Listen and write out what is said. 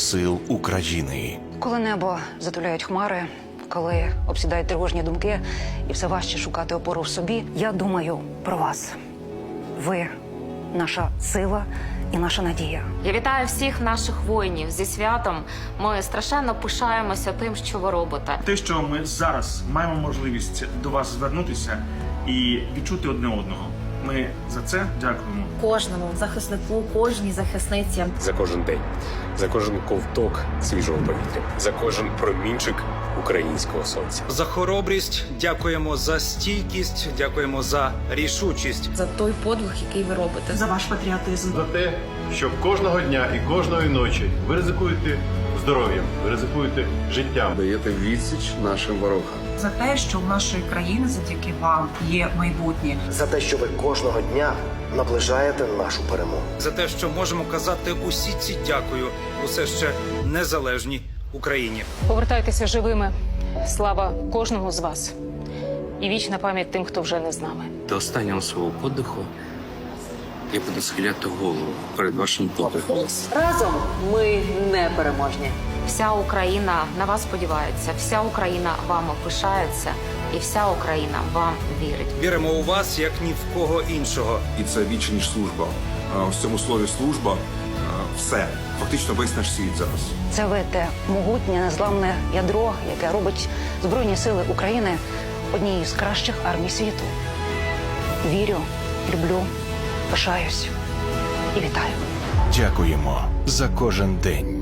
сил України. Коли небо затуляють хмари, коли обсідають тривожні думки і все важче шукати опору в собі, я думаю про вас. Ви наша сила і наша надія. Я вітаю всіх наших воїнів зі святом. Ми страшенно пишаємося тим, що ви робите. те, що ми зараз маємо можливість до вас звернутися і відчути одне одного. Ми за це дякуємо. кожному захиснику, кожній захисниці. за кожен день, за кожен ковток свіжого повітря, за кожен промінчик українського сонця. За хоробрість дякуємо за стійкість, дякуємо за рішучість. За той подвиг, який ви робите. за ваш патріотизм. за те, що кожного дня і кожної ночі ви ризикуєте здоров'ям, ви ризикуєте життям. даєте відсіч нашим ворогам. За те, що в нашої країни завдяки вам є майбутнє. за те, що ви кожного дня наближаєте нашу перемогу. За те, що можемо казати усі ці дякую, усе ще незалежній Україні. Повертайтеся живими. Слава кожному з вас. І вічна пам'ять тим, хто вже не з нами. До останнього свого подиху я буду схиляти голову перед вашим подихом. Разом ми не переможні. Вся Україна на вас сподівається, вся Україна вами пишається, і вся Україна вам вірить. Віримо у вас як ні в кого іншого. І це більше ніж служба. В цьому слові служба все. Фактично весь наш світ зараз. Це ви те могутнє, незламне ядро, яке робить Збройні сили України однією з кращих армій світу. Вірю, люблю, пишаюсь і вітаю. Дякуємо за кожен день.